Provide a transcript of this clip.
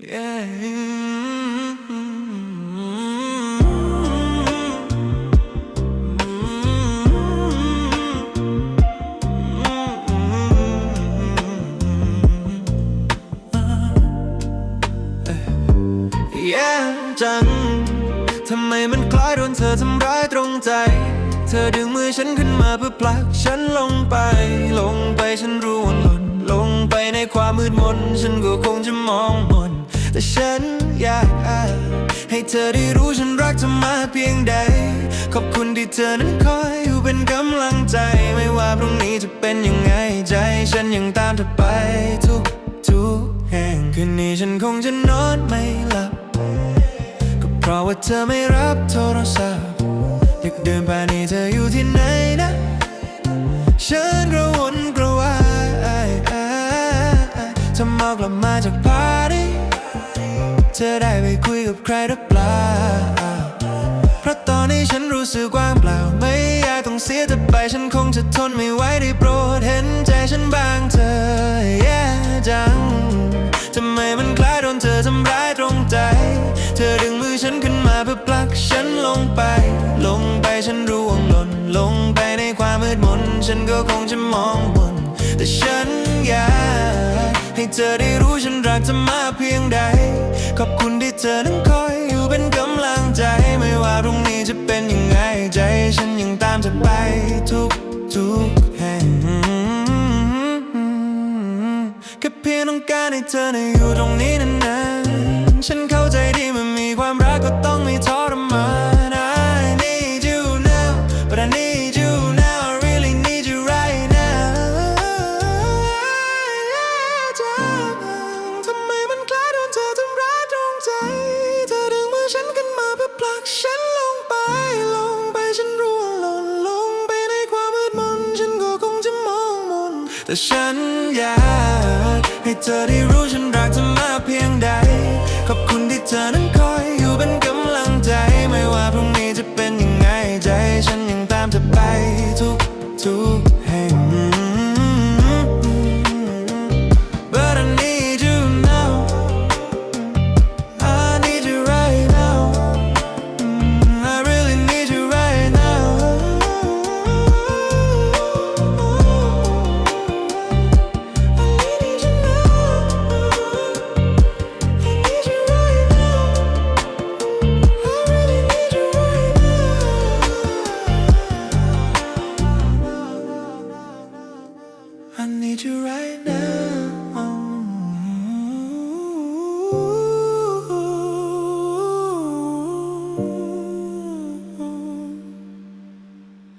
แย่จัง ทำไมมันคล้ายโดนเธอทำร้ายตรงใจ เธอดึงมือฉันขึ้นมาเพื่อผลักฉันลงไป ลงไปฉันรู้ว่าหล่นลงไปในความมืดมน ฉันก็คงจะมอง แต่ฉันอยากให้เธอได้รู้ฉันรักเธอมากเพียงใด ขอบคุณที่เธอนั้นคอยอยู่เป็นกำลังใจ ไม่ว่าพรุ่งนี้จะเป็นยังไงใจ ฉันยังตามเธอไปทุกทุกแห่งคืนนี้ฉันคงจะนอนไม่หลับ ก็เพราะว่าเธอไม่รับโทรศัพท์อยากเดินผ่านนี่เธออยู่ที่ไหนนะ ฉันกระวนกระวายเธอเมากลับมาจากปาร์ตี้ เธอได้ไปคุยกับใครหรือเปล่า เพราะตอนนี้ฉันรู้สึกว่างเปล่า ไม่อยากต้องเสียเธอไป ฉันคงจะทนไม่ไหวได้โปรดเห็นใจฉันบ้างเธอแย่จัง ทำไมมันคล้ายโดนเธอทำร้ายตรงใจ เธอดึงมือฉันขึ้นมาเพื่อผลักฉันลงไป ลงไปฉันร่วงหล่น ลงไปในความมืดมน ฉันก็คงจะมองบนแต่ฉันอยาก ให้เธอได้รู้ฉันรักเธอมากเพียงใด ขอบคุณที่เธอนั้นคอยอยู่เป็นกำลังใจ ไม่ว่าพรุ่งนี้จะเป็นยังไง ใจฉันยังตามเธอไปทุกทุกแห่งแค่เพียงต้องการให้เธอได้อยู่ตรงนี้นานๆฉันเข้าใจดีมันมีความรักก็ต้องมีทรมาน I need you now but I need now ทำไมมันคล้ายโดนเธอทำร้ายตรงใจ เธอดึงมือฉันขึ้นมาเพื่อผลักฉันลงไป ลงไปฉันร่วงหล่นลงไปในความมืดมน ฉันก็คงจะมองมน แต่ฉันอยากให้เธอได้รู้ฉันรักเธอมากเพียงใด ขอบคุณที่เธอนั้นคอยอยู่เป็นกำลังใจ ไม่ว่าพรุ่งนี้จะเป็นยังไงใจ ฉันยังตามเธอไปทุกทุก right now.